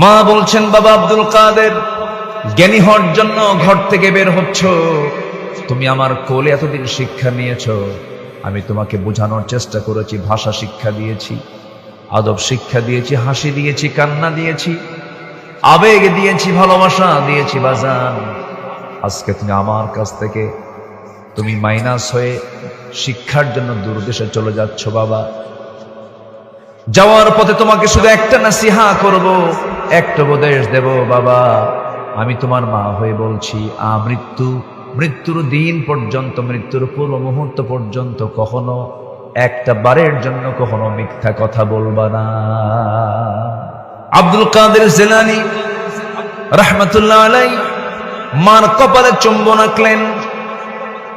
মা বলছেন, বাবা আব্দুল কাদের, জ্ঞানী হওয়ার জন্য ঘর থেকে বের হচ্ছ। তুমি আমার কোলে এতদিন শিক্ষা নিয়েছ। আমি তোমাকে বোঝানোর চেষ্টা করেছি, ভাষা শিক্ষা দিয়েছি, আদব শিক্ষা দিয়েছি, হাসি দিয়েছি, কান্না দিয়েছি, আবেগ দিয়েছি, ভালোবাসা দিয়েছি, বাজান। আজকে তুমি আমার কাছ থেকে তুমি মাইনাস হয়ে শিক্ষার জন্য দূরদেশে চলে যাচ্ছ, বাবা। যাওয়ার পথে তোমাকে শুধু একটা নাসিহা করব। একটা উপদেশ দেব, বাবা। আমি তোমার মা হয়ে বলছি, আ মৃত্যু, মৃত্যুর দিন পর্যন্ত, মৃত্যুর পূর্ব মুহূর্ত পর্যন্ত কখনো একটা বারের জন্য কখনো মিথ্যা কথা বলবা না। আব্দুল কাদের জেলানি রহমতুল্লাহ আলাই মার কপালে চুম্বন আঁকলেন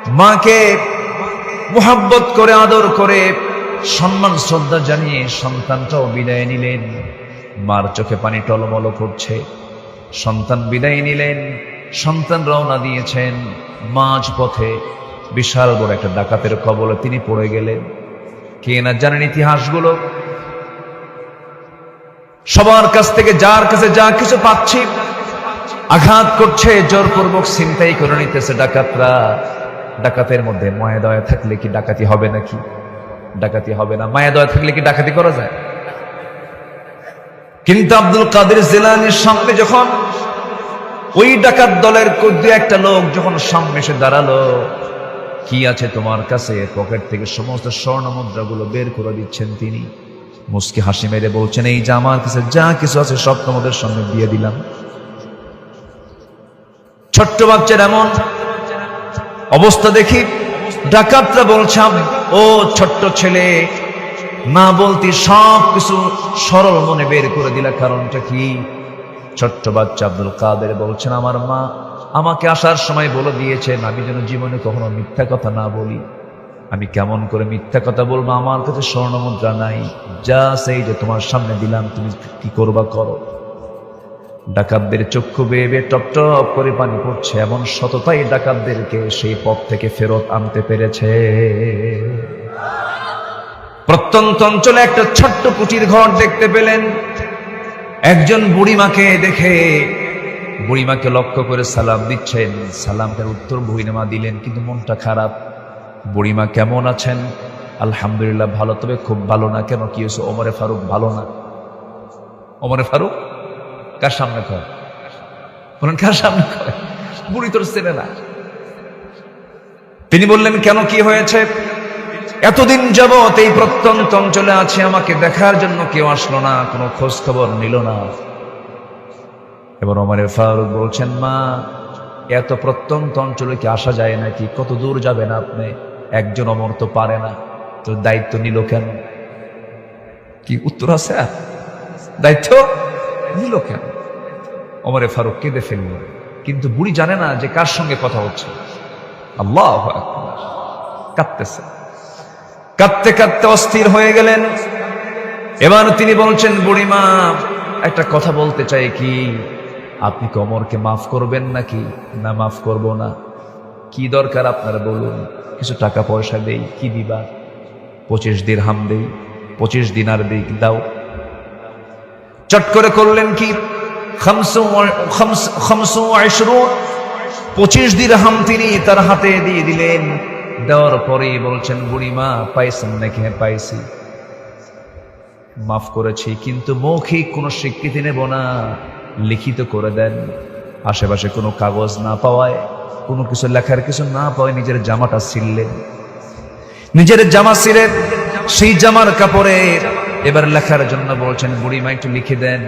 মাকে মোহাব্বত করে, আদর করে সম্মান, শ্রদ্ধা জানিয়ে সন্তানটাও বিদায় নিলেন। মার চোখে পানি টলমল করছে। সন্তান বিদায় নিলেন। সন্তান রওনা দিয়েছেন মাঝ পথে বিশাল বড় একটা ডাকাতের কবলে তিনি পড়ে গেলেন। কে না জানেন ইতিহাসগুলো? সবার কাছ থেকে যার কাছে যা কিছু পাচ্ছি, আঘাত করছে, জোরপূর্বক চিন্তাই করে নিতেছে ডাকাতরা। ডাকাতের মধ্যে মায়া দয়া থাকলে কি ডাকাতি হবে নাকি? ডাকাতি হবে না। মায়া দয়া থাকলে কি ডাকাতি করা যায়? কিন্তু আব্দুল কাদের জেলানির সামনে যখন ওই ডাকাত দলের দু একটা লোক যখন সামনে এসে দাঁড়াল, কি আছে তোমার কাছে? পকেট থেকে সমস্ত স্বর্ণ মুদ্রাগুলো বের করে দিচ্ছেন তিনি। মুসকি হাসি মেরে বলছেন, এই যে আমার কাছে যা কিছু আছে সব তোমাদের সামনে দিয়ে দিলাম। ছোট্ট বাচ্চার এমন অবস্থা দেখি ডাকাতরা বলছাম ও ছোট্ট ছেলে না বলতে সব কিছু সরল মনে বের করে দিলা কারণটা কি? ছোট্ট বাচ্চা আব্দুল কাদের বলছেন, আমার মা আমাকে আসার সময় বলে দিয়েছেন আমি যেন জীবনে কখনো মিথ্যা কথা না বলি। আমি কেমন করে মিথ্যা কথা বলব? আমার কাছে স্বর্ণ মুদ্রা নাই। যা সেই যে তোমার সামনে দিলাম, তুমি কি করবা করো? ডাকাতদের চক্ষু বেয়ে বেয়ে টপ টপ করে পানি পড়ছে। এমন সততাই ডাকাতদেরকে সেই পথ থেকে ফেরত আনতে পেরেছে। প্রত্যন্ত অঞ্চলে একটা ছোট্ট কুটির ঘর দেখতে পেলেন। একজন বুড়িমাকে দেখে বুড়িমাকে লক্ষ্য করে সালাম দিচ্ছেন। সালামটার উত্তর বুড়িমা দিলেন, কিন্তু মনটা খারাপ। বুড়িমা কেমন আছেন? আলহামদুলিল্লাহ ভালো, তবে খুব ভালো না। কেন কি হয়েছে? ওমরে ফারুক ভালো না? ওমরে ফারুক? কার সামনে কয়? বলেন, কার সামনে কয়? বুড়ি তোর চেনে না। তিনি বললেন, কেন কি হয়েছে? এতদিন যাবৎ এই প্রত্যন্ত অঞ্চলে আছে, আমাকে দেখার জন্য কেউ আসলো না, কোনো খোঁজ খবর নিল না। এবার ওমরে ফারুক বলছেন, মা, এত প্রত্যন্ত অঞ্চলে কি আসা যায় নাকি? কত দূর যাবেন আপনি? একজন অমর তো পারে না। তো দায়িত্ব নিল কেন? কি উত্তর আছে? দায়িত্ব? নিল কেন? অমরে ফারুক কেঁদে ফেলল কিন্তু বুড়ি জানে না যে কার সঙ্গে কথা হচ্ছে। আল্লাহ কাঁদতেছে। কাঁদতে কাঁদতে অস্থির হয়ে গেলেন। এবার তিনি বলছেন বুড়িমা একটা কথা বলতে চাই কি? আপনি কি অমরকে মাফ করবেন নাকি? না, মাফ করব না। কি দরকার আপনারা বলুন? কিছু টাকা পয়সা দেই, কি দিবা পঁচিশ দিন হাম দেই, পঁচিশ দিনার দিই দাও। চট করে করলেন কি? পঁচিশ দিরহাম তিনি তার হাতে দিয়ে দিলেন। দেওয়ার পরেই বলছেন, বুড়িমা, পাইছেন নাকি? হ্যাঁ পাইছি। মাফ করেছি, কিন্তু মৌখিক কোনো স্বীকৃতি নেব না। লিখিত করে দেন। আশেপাশে কোনো কাগজ না পাওয়ায়, কোনো কিছু লেখার কিছু না পাওয়ায় নিজের জামাটা ছিললেন নিজের জামা ছিঁড়ে সেই জামার কাপড়ে এবার লেখার জন্য বলছেন, বুড়িমা, একটু লিখে দেন।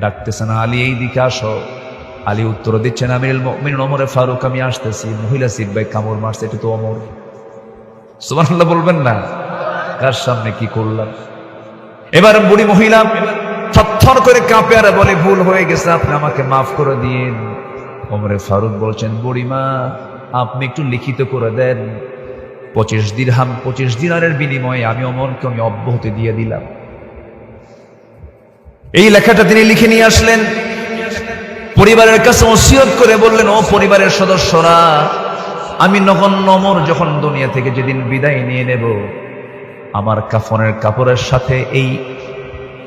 ডাকতেছেন, আলী, এই দিকে আসো। আলী উত্তর দিচ্ছেন, আমিরুল মুমিন ওমরে ফারুক, আমি আসতেছি। মহিলা সিট ভাই কামড় মারছে, এটা তো অমর। সুবহানাল্লাহ বলবেন না। কার সামনে কি করলাম? এবার বুড়ি মহিলা থরথর করে কাঁপে আর বলে, ভুল হয়ে গেছে, আপনি আমাকে মাফ করে দিন। ওমরে ফারুক বলছেন, বুড়িমা, আপনি একটু লিখিত করে দেন। পঁচিশ দিরহাম, পঁচিশ দিনারের বিনিময়ে আমি অমরকে আমি অব্যাহতি দিয়ে দিলাম। এই লেখাটা তিনি লিখে নিয়ে আসলেন। পরিবারের কাছে ওসিয়ত করে বললেন, ও পরিবারের সদস্যরা, আমি নগণ্য অমর যখন দুনিয়া থেকে যেদিন বিদায় নিয়ে নেব, আমার কাফনের কাপড়ের সাথে এই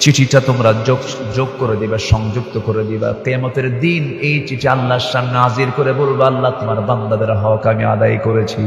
চিঠিটা তোমরা যোগ যোগ করে দিবা, সংযুক্ত করে দিবা। তেমতের দিন এই চিঠি আল্লাহর সামনে হাজির করে বলবা, আল্লাহ তোমার বান্দাদের হক আমি আদায় করেছি।